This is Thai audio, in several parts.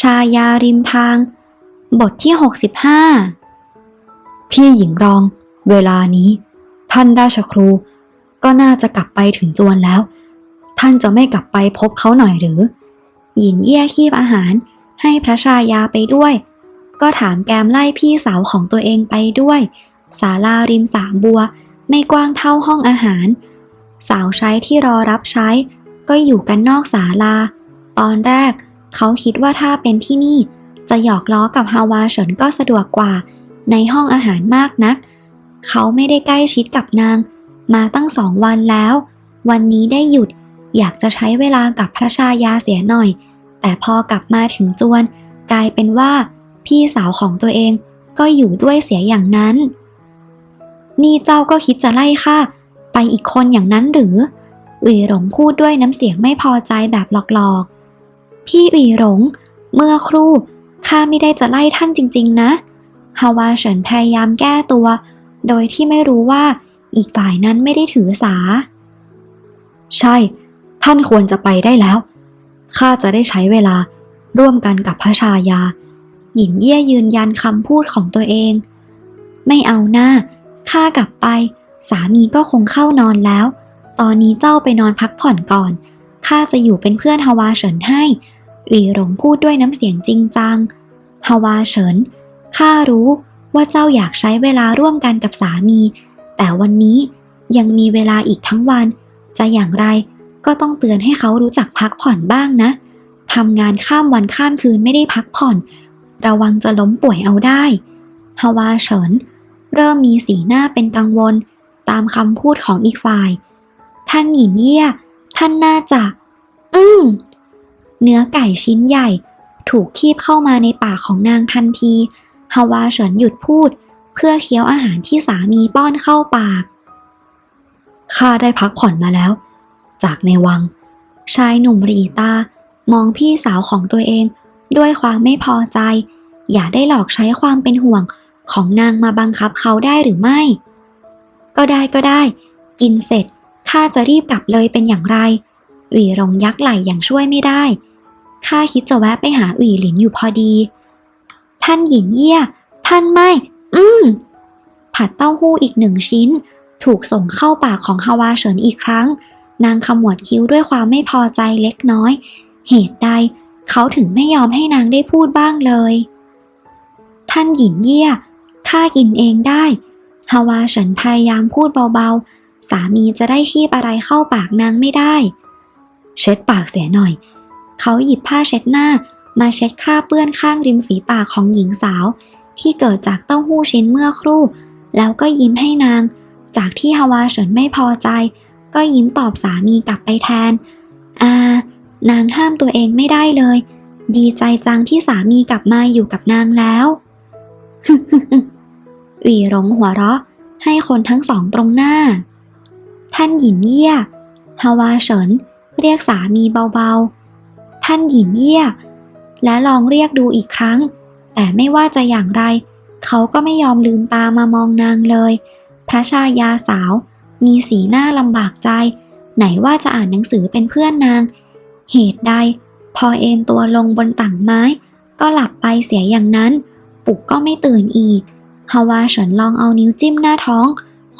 ชายาริมทาง บทที่ 65 พี่หญิงรอง เวลานี้ ท่านราชครู ก็น่าจะกลับไปถึงจวนแล้ว ท่านจะไม่กลับไปพบเขาหน่อยหรือ หญิงเยี่ยคีบอาหารให้พระชายาไปด้วย ก็ถามแกมไล่พี่สาวของตัวเองไปด้วย ศาลาริมสามบัวไม่กว้างเท่าห้องอาหาร สาวใช้ที่รอรับใช้ ก็อยู่กันนอกศาลา ตอนแรก เขาคิดว่าถ้าเป็นที่นี่ จะหยอกล้อกับฮาวาเฉินก็สะดวกกว่า ในห้องอาหารมากนัก เขาไม่ได้ใกล้ชิดกับนาง มาตั้งสองวันแล้ว วันนี้ได้หยุด อยากจะใช้เวลากับพระชายาเสียหน่อย แต่พอกลับมาถึงจวน กลายเป็นว่า พี่สาวของตัวเองก็อยู่ด้วยเสียอย่างนั้น นี่เจ้าก็คิดจะไล่ข้าไปอีกคนอย่างนั้นหรือหวีหลงพูดด้วยน้ำเสียงไม่พอใจแบบหลอก พี่หวีหลง เมื่อครู่ข้าไม่ได้จะไล่ท่านจริง ๆ นะฮาวาเฉินพยายามแก้ตัว โดยที่ไม่รู้ว่าอีกฝ่ายนั้นไม่ได้ถือสา ใช่ ท่านควรจะไปได้แล้ว ข้าจะได้ใช้เวลาร่วมกันกับพระชายา หญิงเยี่ยยืนยันคำพูดของตัวเอง ไม่เอาหน้า ข้ากลับไป สามีก็คงเข้านอนแล้ว ตอนนี้เจ้าไปนอนพักผ่อนก่อน ข้าจะอยู่เป็นเพื่อนฮาวาเฉินให้หลีหลงพูดด้วยน้ำเสียงจริงจังฮาวาเฉินข้ารู้ว่าเจ้าอยากใช้เวลาร่วมกันกับสามี แต่วันนี้ยังมีเวลาอีกทั้งวัน จะอย่างไรก็ต้องเตือนให้เขารู้จักพักผ่อนบ้างนะทำงานข้ามวันข้ามคืนไม่ได้พักผ่อน ระวังจะล้มป่วยเอาได้ฮาวาเฉินเริ่มมีสีหน้าเป็นกังวล ตามคำพูดของอีกฝ่าย ท่านหญิงเยี่ย ท่านน่าจะ อืมเนื้อไก่ชิ้นใหญ่ ถูกคีบเข้ามาในปากของนางทันที ฮาวาเฉินหยุดพูด เพื่อเคี้ยวอาหารที่สามีป้อนเข้าปาก ข้าได้พักผ่อนมาแล้ว จากในวัง ชายหนุ่มรีตามองพี่สาวของตัวเอง ด้วยความไม่พอใจ อย่าได้หลอกใช้ความเป็นห่วงของนางมาบังคับเขาได้หรือไม่ ก็ได้ก็ได้ กินเสร็จข้าจะรีบกลับเลยเป็นอย่างไร หวีรงยักไหล่อย่างช่วยไม่ได้ ข้าคิดจะแวะไปหาอุ๋ยหลินอยู่พอดี ท่านหญิงเยี่ย ท่านไม่ อืม ผัดเต้าหู้อีกหนึ่งชิ้น ถูกส่งเข้าปากของฮาวาเฉินอีกครั้ง นางขมวดคิ้วด้วยความไม่พอใจเล็กน้อย เหตุใดเขาถึงไม่ยอมให้นางได้พูดบ้างเลย ท่านหญิงเยี่ย ข้ากินเองได้ฮาวาเฉินพยายามพูดเบาๆ สามีจะได้คีบอะไรเข้าปากนางไม่ได้ เช็ดปากเสียหน่อย เขาหยิบผ้าเช็ดหน้ามาเช็ดคราบเปื้อนข้างริมฝีปากของหญิงสาว ที่เกิดจากเต้าหู้ชิ้นเมื่อครู่ แล้วก็ยิ้มให้นาง จากที่ฮาวาเฉินไม่พอใจ ก็ยิ้มตอบสามีกลับไปแทนอ่านางห้ามตัวเองไม่ได้เลย ดีใจจังที่สามีกลับมาอยู่กับนางแล้วหวีหลงหัวเราะ ให้คนทั้งสองตรงหน้า ท่านหญิงเยี่ยฮาวาเฉิน เรียกสามีเบาๆ ท่านหญิงเยี่ย และลองเรียกดูอีกครั้ง แต่ไม่ว่าจะอย่างไร เขาก็ไม่ยอมลืมตามามองนางเลย พระชายาสาว มีสีหน้าลำบากใจ ไหนว่าจะอ่านหนังสือเป็นเพื่อนนาง เหตุใด พอเอนตัวลงบนต่างไม้ ก็หลับไปเสียอย่างนั้น ปุกก็ไม่ตื่นอีกฮาวาเฉินลองเอานิ้วจิ้มหน้าท้อง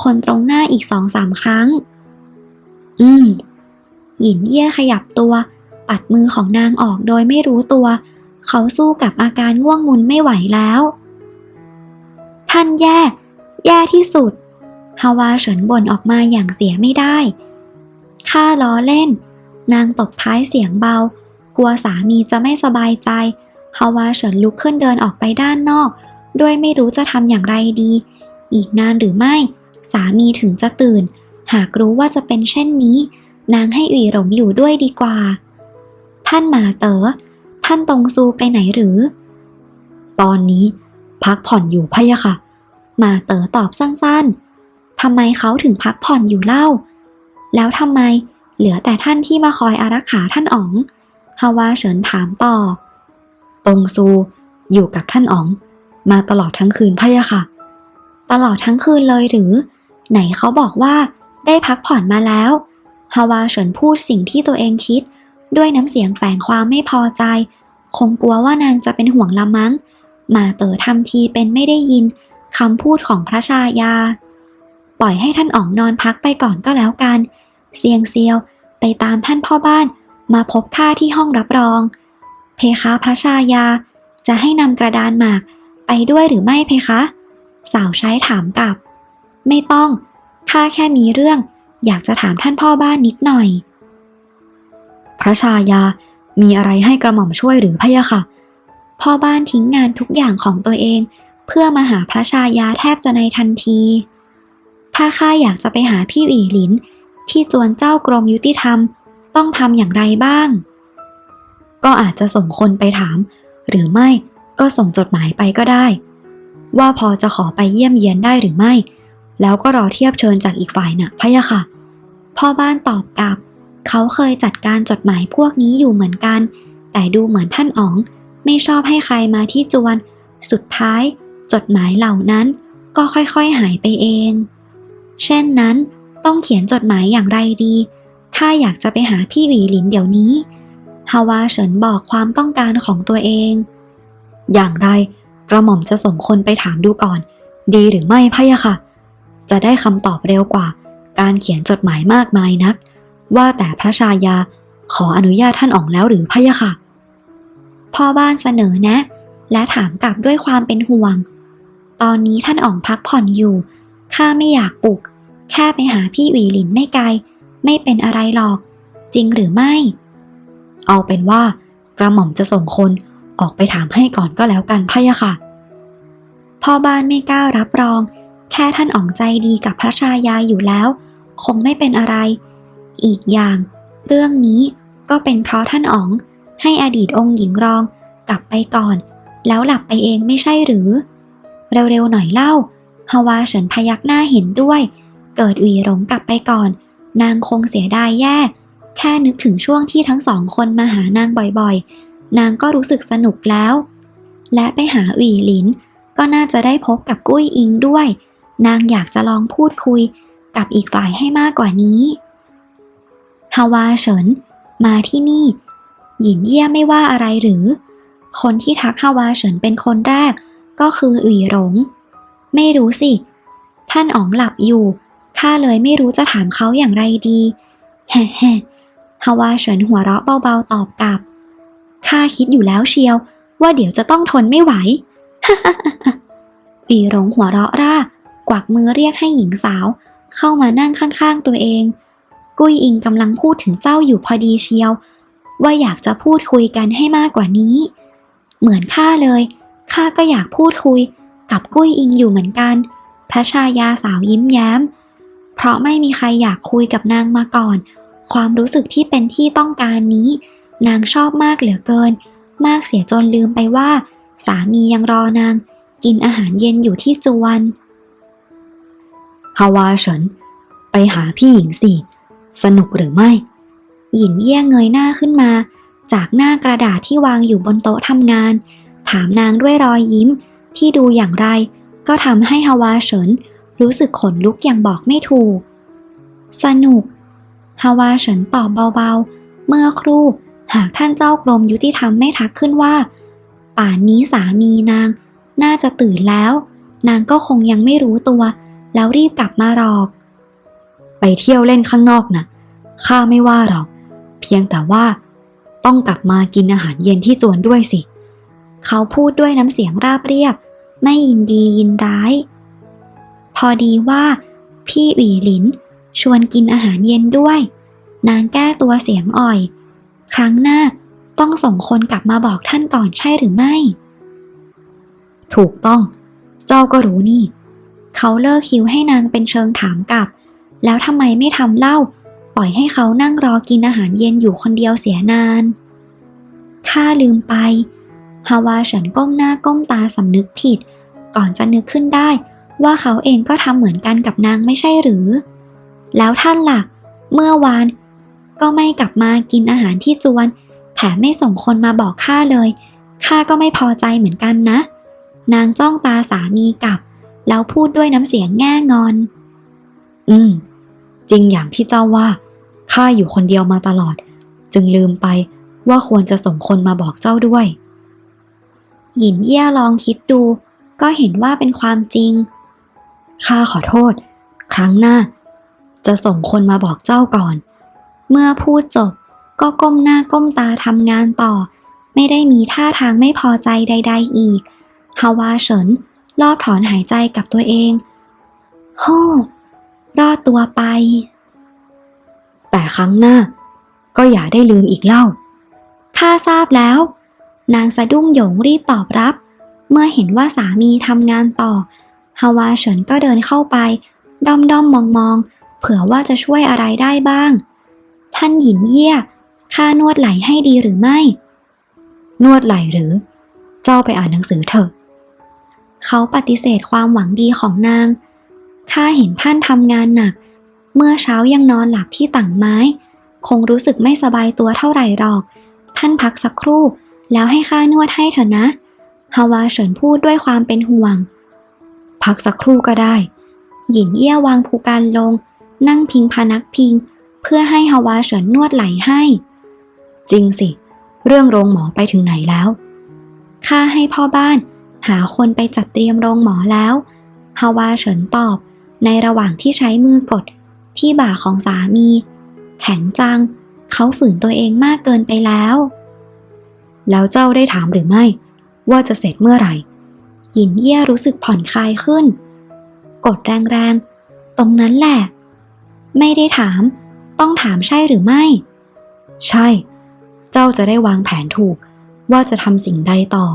คนตรงหน้าอีกสองสามครั้ง อืม หยินเย่ขยับตัว ปัดมือของนางออกโดยไม่รู้ตัว เขาสู้กับอาการง่วงมุนไม่ไหวแล้ว ท่านแย่ แย่ที่สุด ฮาวาเฉินบ่นออกมาอย่างเสียไม่ได้ข้าล้อเล่น นางตบท้ายเสียงเบา กลัวสามีจะไม่สบายใจ ฮาวาเฉินลุกขึ้นเดินออกไปด้านนอก ด้วยไม่รู้จะทำอย่างไรดี อีกนานหรือไม่ สามีถึงจะตื่น หากรู้ว่าจะเป็นเช่นนี้ นางให้อุ๋ยหลงอยู่ด้วยดีกว่า ท่านหมาเต๋อท่านตรงซูไปไหนหรือ ตอนนี้พักผ่อนอยู่พะยะค่ะ หมาเต๋อตอบสั้นๆทำไมเขาถึงพักผ่อนอยู่เล่า แล้วทำไมเหลือแต่ท่านที่มาคอยอารักขาท่านอ๋องฮาวาเฉินถามต่อ ตรงซูอยู่กับท่านอ๋อง มาตลอดทั้งคืนพะยะค่ะ ตลอดทั้งคืนเลยหรือ ไหนเขาบอกว่าได้พักผ่อนมาแล้ว ฮาวาเฉินพูดสิ่งที่ตัวเองคิด ด้วยน้ำเสียงแฝงความไม่พอใจ คงกลัวว่านางจะเป็นห่วงละมั้ง มาเต๋อทำทีเป็นไม่ได้ยินคำพูดของพระชายา ปล่อยให้ท่านอ๋องนอนพักไปก่อนก็แล้วกัน เซียงเซียวไปตามท่านพ่อบ้านมาพบข้าที่ห้องรับรอง เพคะพระชายา จะให้นำกระดานหมากไปด้วยหรือไม่เพคะ สาวใช้ถามกลับ ไม่ต้องข้าแค่มีเรื่อง อยากจะถามท่านพ่อบ้านนิดหน่อย พระชายามีอะไรให้กระหม่อมช่วยหรือพะยะค่ะ พ่อบ้านทิ้งงานทุกอย่างของตัวเอง เพื่อมาหาพระชายาแทบจะในทันที ถ้าข้าอยากจะไปหาพี่อีหลิน ที่จวนเจ้ากรมยุติธรรม ต้องทำอย่างไรบ้าง ก็อาจจะส่งคนไปถาม หรือไม่ก็ส่งจดหมายไปก็ได้ ว่าพอจะขอไปเยี่ยมเยียนได้หรือไม่ แล้วก็รอเทียบเชิญจากอีกฝ่ายน่ะพะยะค่ะ พ่อบ้านตอบกลับ เขาเคยจัดการจดหมายพวกนี้อยู่เหมือนกัน แต่ดูเหมือนท่านอ๋องไม่ชอบให้ใครมาที่จวน สุดท้าย จดหมายเหล่านั้นก็ค่อยๆหายไปเอง เช่นนั้น ต้องเขียนจดหมายอย่างไรดีข้าอยากจะไปหาพี่หวีหลินเดี๋ยวนี้ฮาวาเฉินบอกความต้องการของตัวเอง อย่างไรกระหม่อมจะส่งคนไปถามดูก่อน ดีหรือไม่พะยะค่ะ จะได้คำตอบเร็วกว่า การเขียนจดหมายมากมายนัก ว่าแต่พระชายาขออนุญาตท่านอ๋องแล้วหรือพะยะค่ะ พ่อบ้านเสนอแนะ และถามกลับด้วยความเป็นห่วง ตอนนี้ท่านอ๋องพักผ่อนอยู่ข้าไม่อยากปลุก แค่ไปหาพี่หวีหลินไม่ไกล ไม่เป็นอะไรหรอก จริงหรือไม่ เอาเป็นว่ากระหม่อมจะส่งคนออกไปถามให้ก่อนก็แล้วกันพะยะค่ะ พ่อบ้านไม่กล้ารับรอง แค่ท่านอ๋องใจดีกับพระชายาอยู่แล้ว คงไม่เป็นอะไร อีกอย่าง เรื่องนี้ก็เป็นเพราะท่านอ๋อง ให้อดีตองค์หญิงรอง กลับไปก่อน แล้วหลับไปเองไม่ใช่หรือ เร็วๆหน่อยเล่าฮาวาเฉินพยักหน้าเห็นด้วย เกิดหวีหลงกลับไปก่อน นางคงเสียดายแย่ แค่นึกถึงช่วงที่ทั้งสองคนมาหานางบ่อยๆ นางก็รู้สึกสนุกแล้ว และไปหาหวีหลินก็น่าจะได้พบกับกุ้ยอิงด้วย นางอยากจะลองพูดคุยกับอีกฝ่ายให้มากกว่านี้ฮาวาเฉิน มาที่นี่ หยินเยี่ยไม่ว่าอะไรหรือ คนที่ทักฮาวาเฉินเป็นคนแรก ก็คืออุ๋ยหลง ไม่รู้สิ ท่านอ๋องหลับอยู่ข้าเลยไม่รู้จะถามเขาอย่างไรดี แฮ่แฮ่ฮาวาเฉินหัวเราะเบาๆตอบกลับข้าคิดอยู่แล้วเชียว ว่าเดี๋ยวจะต้องทนไม่ไหวอุ๋ยหลงหัวเราะร่า กวักมือเรียกให้หญิงสาว เข้ามานั่งข้างๆตัวเอง กุ้ยอิงกำลังพูดถึงเจ้าอยู่พอดีเชียว ว่าอยากจะพูดคุยกันให้มากกว่านี้ เหมือนข้าเลยข้าก็อยากพูดคุยกับกุ้ยอิงอยู่เหมือนกัน พระชายาสาวยิ้มแย้ม เพราะไม่มีใครอยากคุยกับนางมาก่อน ความรู้สึกที่เป็นที่ต้องการนี้ นางชอบมากเหลือเกิน มากเสียจนลืมไปว่า สามียังรอนาง กินอาหารเย็นอยู่ที่จวน ฮาวาเฉิน ไปหาพี่หญิงสิ สนุกหรือไม่ หยินเย่ยเงยหน้าขึ้นมา จากหน้ากระดาษที่วางอยู่บนโต๊ะทำงาน ถามนางด้วยรอยยิ้มที่ดูอย่างไร ก็ทำให้ฮาวาเฉิน รู้สึกขนลุกอย่างบอกไม่ถูก สนุกฮาวาเฉินตอบเบาๆ เมื่อครู่หากท่านเจ้ากรมยุติธรรมไม่ทักขึ้นว่า ป่านนี้สามีนาง น่าจะตื่นแล้ว นางก็คงยังไม่รู้ตัว แล้วรีบกลับมาหรอก ไปเที่ยวเล่นข้างนอกนะ่ะข้าไม่ว่าหรอก เพียงแต่ว่า ต้องกลับมากินอาหารเย็นที่จวนด้วยสิ เขาพูดด้วยน้ำเสียงราบเรียบ ไม่ยินดียินร้าย พอดีว่า พี่หวีหลิน ชวนกินอาหารเย็นด้วย นางแก้ตัวเสียงอ่อย ครั้งหน้าต้องส่งคนกลับมาบอกท่านก่อนใช่หรือไม่ ถูกต้อง เจ้าก็รู้นี่ เขาเลิกคิวให้นางเป็นเชิงถามกลับ แล้วทำไมไม่ทำเล่า ปล่อยให้เขานั่งรอกินอาหารเย็นอยู่คนเดียวเสียนานข้าลืมไป ฮาวาเฉินก้มหน้าก้มตาสำนึกผิด ก่อนจะนึกขึ้นได้ ว่าเขาเองก็ทำเหมือนกันกับนางไม่ใช่หรือ แล้วท่านล่ะ เมื่อวาน ก็ไม่กลับมากินอาหารที่จวน แถมไม่ส่งคนมาบอกข้าเลยข้าก็ไม่พอใจเหมือนกันนะ นางจ้องตาสามีกลับ แล้วพูดด้วยน้ำเสียงแง่งอน อืม จริงอย่างที่เจ้าว่า ข้าอยู่คนเดียวมาตลอด จึงลืมไปว่าควรจะส่งคนมาบอกเจ้าด้วย หยินเย่ยลองคิดดู ก็เห็นว่าเป็นความจริง ข้าขอโทษ ครั้งหน้า จะส่งคนมาบอกเจ้าก่อน เมื่อพูดจบก็ก้มหน้าก้มตาทำงานต่อ ไม่ได้มีท่าทางไม่พอใจใด ๆ อีกฮาวาเฉิน รอบถอนหายใจกับตัวเองโฮ้รอดตัวไป แต่ครั้งหน้า ก็อย่าได้ลืมอีกเล่า ข้าทราบแล้ว นางสะดุ้งหยงรีบตอบรับ เมื่อเห็นว่าสามีทำงานต่อ ฮาวาเฉินก็เดินเข้าไป ด้อมด้อมมองมองเผื่อว่าจะช่วยอะไรได้บ้าง ท่านหยินเยี่ยข้านวดไหลให้ดีหรือไม่ นวดไหลหรือ เจ้าไปอ่านหนังสือเถอะ เขาปฏิเสธความหวังดีของนาง ข้าเห็นท่านทำงานหนัก เมื่อเช้ายังนอนหลับที่ต่างไม้ คงรู้สึกไม่สบายตัวเท่าไหร่หรอก ท่านพักสักครู่ แล้วให้ข้านวดให้เถอะนะ ฮาวาเฉินพูดด้วยความเป็นห่วง พักสักครู่ก็ได้หยินเยี่ยวางภูการลง นั่งพิงพนักพิง เพื่อให้ฮาวาเฉินนวดไหลให้ จริงสิ เรื่องโรงหมอไปถึงไหนแล้วข้าให้พ่อบ้าน หาคนไปจัดเตรียมโรงหมอแล้วฮาวาเฉินตอบ ในระหว่างที่ใช้มือกด ที่บ่าของสามี แข็งจัง เขาฝืนตัวเองมากเกินไปแล้ว แล้วเจ้าได้ถามหรือไม่ ว่าจะเสร็จเมื่อไหร่ หยินเย่ยรู้สึกผ่อนคลายขึ้น กดแรงๆ ตรงนั้นแหละ ไม่ได้ถาม ต้องถามใช่หรือไม่ ใช่ เจ้าจะได้วางแผนถูก ว่าจะทำสิ่งใดต่อ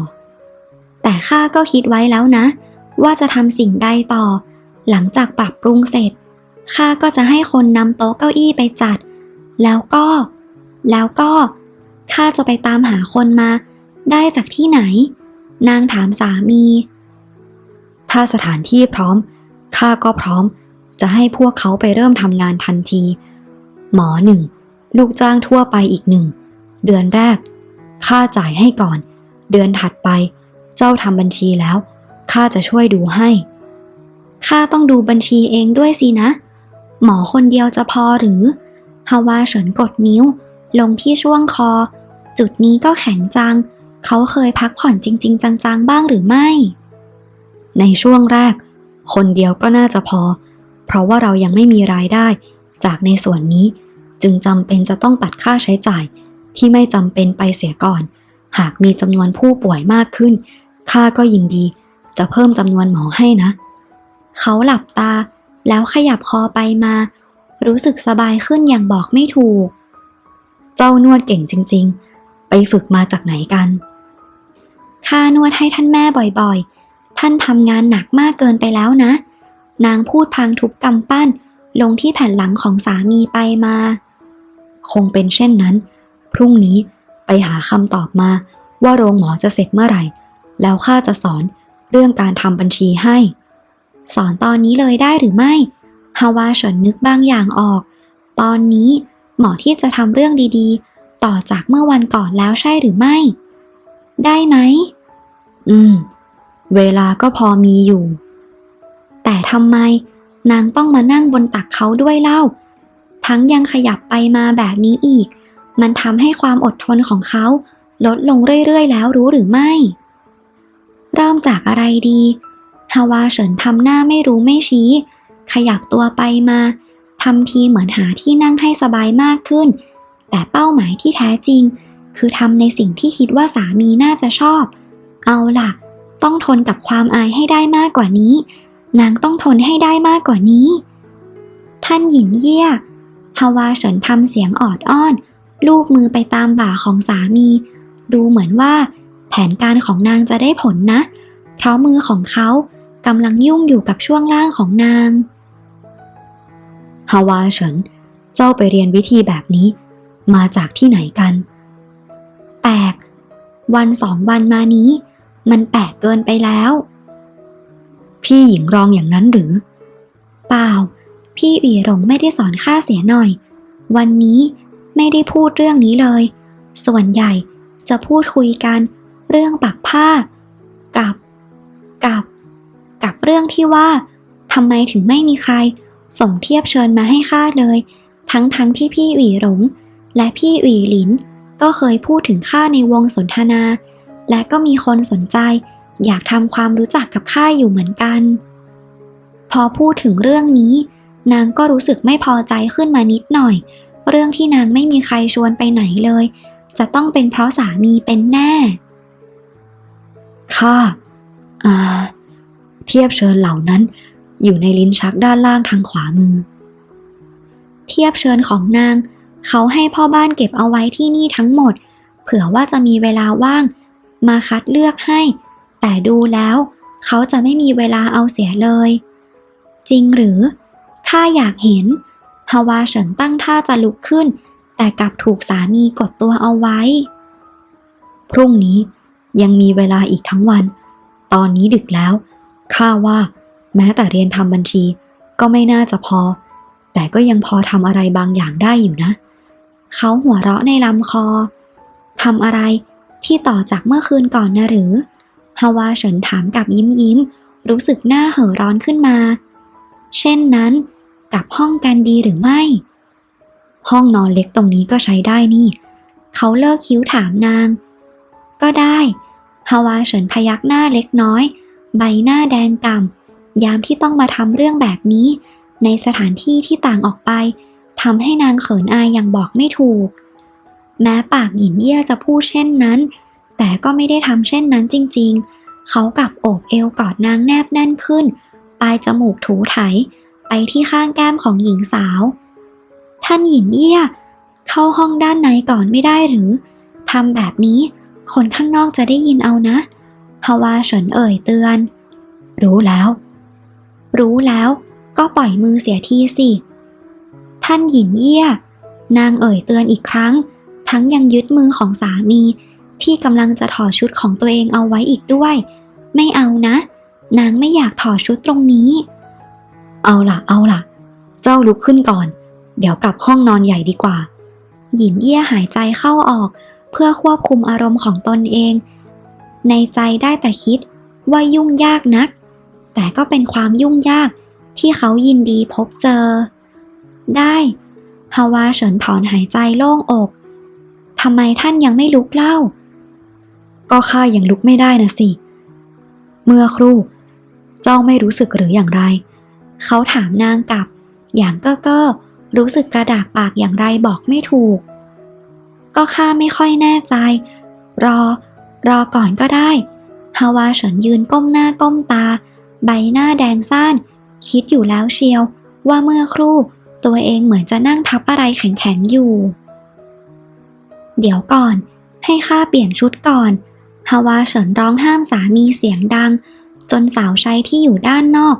แต่ข้าก็คิดไว้แล้วนะ ว่าจะทำสิ่งใดต่อ หลังจากปรับปรุงเสร็จข้าก็จะให้คนนำโต๊ะเก้าอี้ไปจัด แล้วก็ แล้วก็ข้าจะไปตามหาคนมา ได้จากที่ไหน นางถามสามี ถ้าสถานที่พร้อมข้าก็พร้อม จะให้พวกเขาไปเริ่มทำงานทันที หมอหนึ่งลูกจ้างทั่วไปอีกหนึ่งเดือนแรกข้าจ่ายให้ก่อน เดือนถัดไป เจ้าทำบัญชีแล้ว ข้าจะช่วยดูให้ ข้าต้องดูบัญชีเองด้วยสินะ หมอคนเดียวจะพอหรือฮาวาเฉินกดนิ้ว ลงที่ช่วงคอ จุดนี้ก็แข็งจัง เขาเคยพักผ่อนจริง ๆ จังๆ บ้างหรือไม่ ในช่วงแรก คนเดียวก็น่าจะพอ เพราะว่าเรายังไม่มีรายได้ จากในส่วนนี้จึงจำเป็นจะต้องตัดค่าใช้จ่ายที่ไม่จำเป็นไปเสียก่อน หากมีจำนวนผู้ป่วยมากขึ้น ข้าก็ยินดี จะเพิ่มจำนวนหมอให้นะ เขาหลับตาแล้วขยับคอไปมา รู้สึกสบายขึ้นอย่างบอกไม่ถูก เจ้านวดเก่งจริง ๆ ไปฝึกมาจากไหนกันข้านวดให้ท่านแม่บ่อยๆ ท่านทำงานหนักมากเกินไปแล้วนะ นางพูดพลางทุบกำปั้น ลงที่แผ่นหลังของสามีไปมา คงเป็นเช่นนั้น พรุ่งนี้ไปหาคำตอบมาว่าโรงหมอจะเสร็จเมื่อไหร่ แล้วข้าจะสอนเรื่องการทำบัญชีให้ สอนตอนนี้เลยได้หรือไม่ฮาวาเฉินนึกบางอย่างออก ตอนนี้เหมอที่จะทำเรื่องดีๆ ต่อจากเมื่อวันก่อนแล้วใช่หรือไม่ ได้ไหม อืม เวลาก็พอมีอยู่ แต่ทำไมนางต้องมานั่งบนตักเขาด้วยเล่า ทั้งยังขยับไปมาแบบนี้อีก มันทำให้ความอดทนของเขาลดลงเรื่อยๆ แล้วรู้หรือไม่ เริ่มจากอะไรดีฮาวาเฉินทำหน้าไม่รู้ไม่ชี้ ขยับตัวไปมาทำทีเหมือนหาที่นั่งให้สบายมากขึ้น แต่เป้าหมายที่แท้จริง คือทำในสิ่งที่คิดว่าสามีน่าจะชอบ เอาล่ะ ต้องทนกับความอายให้ได้มากกว่านี้ นางต้องทนให้ได้มากกว่านี้ ท่านหญิงเยี่ยฮาวาเฉินทำเสียงออดอ้อน ลูบมือไปตามบ่าของสามี ดูเหมือนว่า แผนการของนางจะได้ผลนะ เพราะมือของเขากำลังยุ่งอยู่กับช่วงล่างของนางฮาวาเฉิน เจ้าไปเรียนวิธีแบบนี้ มาจากที่ไหนกัน แปลก วันสองวันมานี้ มันแปลกเกินไปแล้ว พี่หญิงรองอย่างนั้นหรือ เปล่า พี่อีหลงไม่ได้สอนข้าเสียหน่อย วันนี้ไม่ได้พูดเรื่องนี้เลย ส่วนใหญ่จะพูดคุยกัน เรื่องปักผ้า กับ กับ กับเรื่องที่ว่าทำไมถึงไม่มีใคร ส่งเทียบเชิญมาให้ข้าเลย ทั้งทั้งที่พี่หวีหลง และพี่หวีหลิน ก็เคยพูดถึงข้าในวงสนทนา และก็มีคนสนใจ อยากทำความรู้จักกับข้าอยู่เหมือนกัน พอพูดถึงเรื่องนี้ นางก็รู้สึกไม่พอใจขึ้นมานิดหน่อย เรื่องที่นางไม่มีใครชวนไปไหนเลย จะต้องเป็นเพราะสามีเป็นแน่ ค่ะอ่า เทียบเชิญเหล่านั้น อยู่ในลิ้นชักด้านล่างทางขวามือ เทียบเชิญของนาง เขาให้พ่อบ้านเก็บเอาไว้ที่นี่ทั้งหมด เผื่อว่าจะมีเวลาว่าง มาคัดเลือกให้ แต่ดูแล้ว เขาจะไม่มีเวลาเอาเสียเลย จริงหรือข้าอยากเห็นฮาวาเฉินตั้งท่าจะลุกขึ้น แต่กลับถูกสามีกดตัวเอาไว้ พรุ่งนี้ ยังมีเวลาอีกทั้งวัน ตอนนี้ดึกแล้ว ข้าว่า แม้แต่เรียนทำบัญชี ก็ไม่น่าจะพอ แต่ก็ยังพอทำอะไรบางอย่างได้อยู่นะ เขาหัวเราะในลำคอทำอะไรที่ต่อจากเมื่อคืนก่อนนะหรือ ฮาวาเฉินถามกับยิ้มยิ้ม รู้สึกหน้าเห่อร้อนขึ้นมา เช่นนั้นกับห้องกันดีหรือไม่ ห้องนอนเล็กตรงนี้ก็ใช้ได้นี่ เขาเลิกคิ้วถามนาง ก็ได้ฮาวาเฉินพยักหน้าเล็กน้อย ใบหน้าแดงก่ำยามที่ต้องมาทำเรื่องแบบนี้ ในสถานที่ที่ต่างออกไปทำให้นางเขินอายอย่างบอกไม่ถูก แม้ปากหยินเยี่ยจะพูดเช่นนั้น แต่ก็ไม่ได้ทำเช่นนั้นจริง ๆ เขากลับโอบเอวกอดนางแนบแน่นขึ้น ปลายจมูกถูไถ ไปที่ข้างแก้มของหญิงสาว ท่านหญินเยี่ย เข้าห้องด้านในก่อนไม่ได้หรือทำแบบนี้ คนข้างนอกจะได้ยินเอานะฮาวาเฉินเอ่ยเตือน รู้แล้ว รู้แล้วก็ปล่อยมือเสียทีสิ ท่านหญินเยี่ย นางเอ่ยเตือนอีกครั้ง ทั้งยังยึดมือของสามี ที่กำลังจะถอดชุดของตัวเองเอาไว้อีกด้วย ไม่เอานะ นางไม่อยากถอดชุดตรงนี้ เอาล่ะ เอาล่ะ เจ้าลุกขึ้นก่อน เดี๋ยวกลับห้องนอนใหญ่ดีกว่าหยินเยี่ยหายใจเข้าออก พื่อควบคุมอารมณ์ของตนเอง ในใจได้แต่คิดว่ายุ่งยากนัก แต่ก็เป็นความยุ่งยากที่เขายินดีพบเจอ ได้ฮาวาเฉินถอนหายใจโล่งอกทำไมท่านยังไม่ลุกเล่า ก็ข้ายังลุกไม่ได้นะสิ เมื่อครู่ เจ้าไม่รู้สึกหรืออย่างไร เขาถามนางกลับ อย่างเก้อเก้อรู้สึกกระดากปากอย่างไรบอกไม่ถูก ก็ข้าไม่ค่อยแน่ใจ รอ รอก่อนก็ได้ ฮาวาเฉินยืนก้มหน้าก้มตา ใบหน้าแดงซ่าน คิดอยู่แล้วเชียว ว่าเมื่อครู่ ตัวเองเหมือนจะนั่งทับอะไรแข็งๆอยู่ เดี๋ยวก่อน ให้ข้าเปลี่ยนชุดก่อน ฮาวาเฉินร้องห้ามสามีเสียงดัง จนสาวใช้ที่อยู่ด้านนอก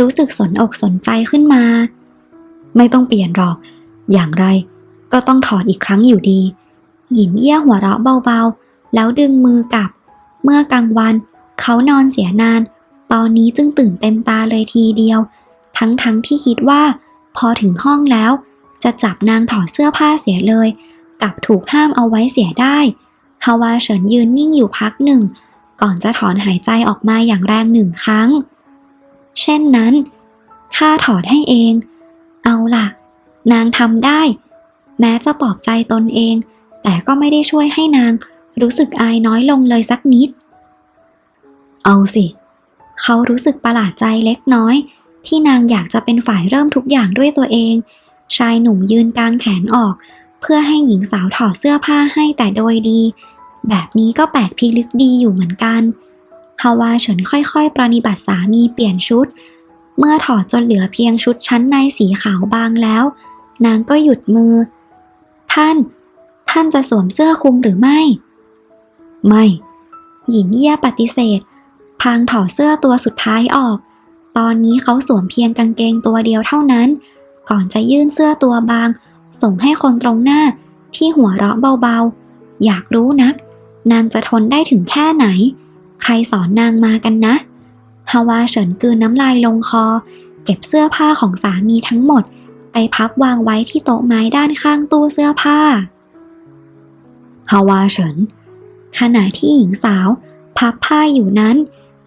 รู้สึกสนอกสนใจขึ้นมา ไม่ต้องเปลี่ยนหรอก อย่างไรก็ต้องถอดอีกครั้งอยู่ดี หยินเยี่ยหัวเราะเบาๆ แล้วดึงมือกลับ เมื่อกลางวัน เขานอนเสียนาน ตอนนี้จึงตื่นเต็มตาเลยทีเดียว ทั้งๆทที่คิดว่า พอถึงห้องแล้ว จะจับนางถอดเสื้อผ้าเสียเลย กลับถูกห้ามเอาไว้เสียได้ฮาวาเฉินยืนนิ่งอยู่พักหนึ่ง ก่อนจะถอนหายใจออกมาอย่างแรงหนึ่งครั้ง เช่นนั้นข้าถอดให้เอง เอาล่ะ นางทำได้ แม้จะปลอบใจตนเอง แต่ก็ไม่ได้ช่วยให้นางรู้สึกอายน้อยลงเลยสักนิด เอาสิ เขารู้สึกประหลาดใจเล็กน้อย ที่นางอยากจะเป็นฝ่ายเริ่มทุกอย่างด้วยตัวเอง ชายหนุ่มยืนกลางแขนออก เพื่อให้หญิงสาวถอดเสื้อผ้าให้แต่โดยดี แบบนี้ก็แปลกพิลึกดีอยู่เหมือนกันฮาวาเฉินค่อยๆ ปรนิบัติสามีเปลี่ยนชุด เมื่อถอดจนเหลือเพียงชุดชั้นในสีขาวบางแล้ว นางก็หยุดมือ ท่าน ท่านจะสวมเสื้อคลุมหรือไม่ ไม่ หญิงเยี่ยปฏิเสธ พางถอดเสื้อตัวสุดท้ายออก ตอนนี้เขาสวมเพียงกางเกงตัวเดียวเท่านั้น ก่อนจะยื่นเสื้อตัวบาง ส่งให้คนตรงหน้าที่หัวเราะเบาๆ อยากรู้นัก นางจะทนได้ถึงแค่ไหน ใครสอนนางมากันนะฮาวาเฉินกืนน้ำลายลงคอ เก็บเสื้อผ้าของสามีทั้งหมด ไปพับวางไว้ที่โต๊ะไม้ด้านข้างตู้เสื้อผ้า ฮาวาเฉิน ขณะที่หญิงสาวพับผ้าอยู่นั้น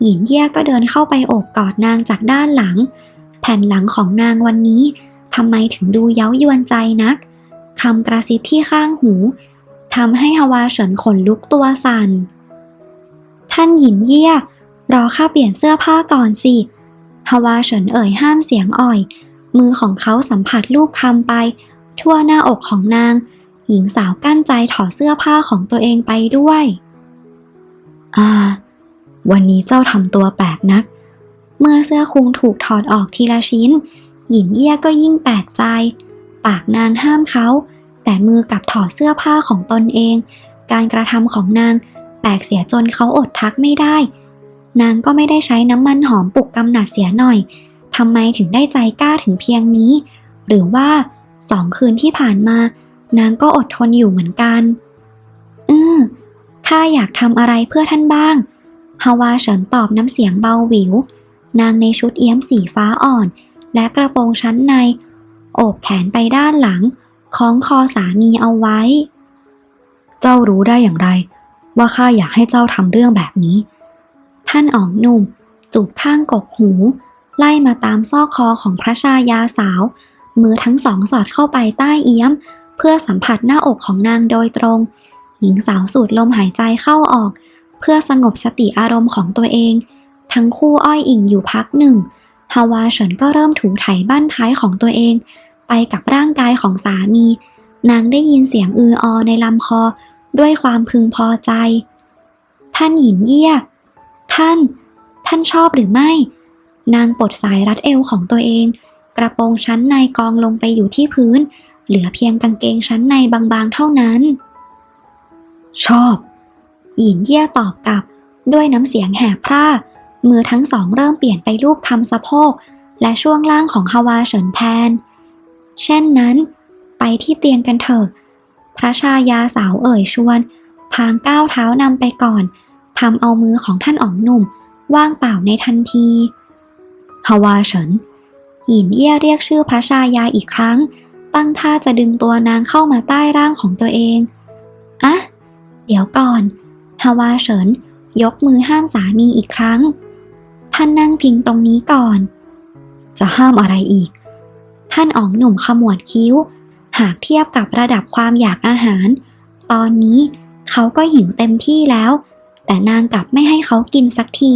หญิงเย่ยก็เดินเข้าไปโอบกอดนางจากด้านหลัง แผ่นหลังของนางวันนี้ทำไมถึงดูเย้ายวนใจนักคำกระซิบที่ข้างหูทำให้ฮาวาเฉินขนลุกตัวสัน่น ท่านหยินเยี่ยรอข้าเปลี่ยนเสื้อผ้าก่อนสิ ฮาวาเฉินเอ่ยห้ามเสียงอ่อย มือของเขาสัมผัสลูกคำไป ทั่วหน้าอกของนาง หญิงสาวกั้นใจถอดเสื้อผ้าของตัวเองไปด้วย อ่า วันนี้เจ้าทำตัวแปลกนัก เมื่อเสื้อคลุงถูกถอดออกทีละชิ้นหยินเยี่ยก็ยิ่งแปลกใจ ปากนางห้ามเขา แต่มือกลับถอดเสื้อผ้าของตนเอง การกระทำของนางแปลกเสียจนเขาอดทักไม่ได้ นางก็ไม่ได้ใช้น้ำมันหอมปลุกกำหนัดเสียหน่อยทำไมถึงได้ใจกล้าถึงเพียงนี้ หรือว่าสองคืนที่ผ่านมา นางก็อดทนอยู่เหมือนกัน อืมข้าอยากทำอะไรเพื่อท่านบ้าง ฮาวาเฉินตอบน้ำเสียงเบาหวิว นางในชุดเอี้ยมสีฟ้าอ่อน และกระโปรงชั้นใน โอบแขนไปด้านหลังคล้องคอสามีเอาไว้ เจ้ารู้ได้อย่างไร ว่าข้าอยากให้เจ้าทำเรื่องแบบนี้ ท่านอ๋องหนุ่ม จูบข้างกกหู ไล่มาตามซอกคอของพระชายาสาว มือทั้งสองสอดเข้าไปใต้เอี้ยม เพื่อสัมผัสหน้าอกของนางโดยตรง หญิงสาวสูดลมหายใจเข้าออก เพื่อสงบสติอารมณ์ของตัวเอง ทั้งคู่อ้อยอิงอยู่พักหนึ่ง ฮาวาเฉินก็เริ่มถูไถบ้านท้ายของตัวเอง ไปกับร่างกายของสามี นางได้ยินเสียงอืออในลำคอด้วยความพึงพอใจ ท่านหยินเยี่ย ท่าน ท่านชอบหรือไม่ นางปลดสายรัดเอวของตัวเอง กระโปรงชั้นในกองลงไปอยู่ที่พื้น เหลือเพียงกางเกงชั้นในบางๆเท่านั้น ชอบหยินเยี่ยตอบกลับ ด้วยน้ำเสียงแหบพร่า มือทั้งสองเริ่มเปลี่ยนไปลูบคำสะโพก และช่วงล่างของฮาวาเฉินแทน เช่นนั้น ไปที่เตียงกันเถอะ พระชายาสาวเอ่ยชวน พางก้าวเท้านำไปก่อนทำเอามือของท่านอ๋องหนุ่ม ว่างเปล่าในทันทีฮาวาเฉินหยินเย่เรียกชื่อพระชายาอีกครั้ง ตั้งท่าจะดึงตัวนางเข้ามาใต้ร่างของตัวเอง อะ เดี๋ยวก่อน ฮาวาเฉิน ยกมือห้ามสามีอีกครั้ง ท่านนั่งพิงตรงนี้ก่อน จะห้ามอะไรอีก ท่านอ๋องหนุ่มขมวดคิ้ว หากเทียบกับระดับความอยากอาหาร ตอนนี้เขาก็หิวเต็มที่แล้ว แต่นางกลับไม่ให้เขากินสักที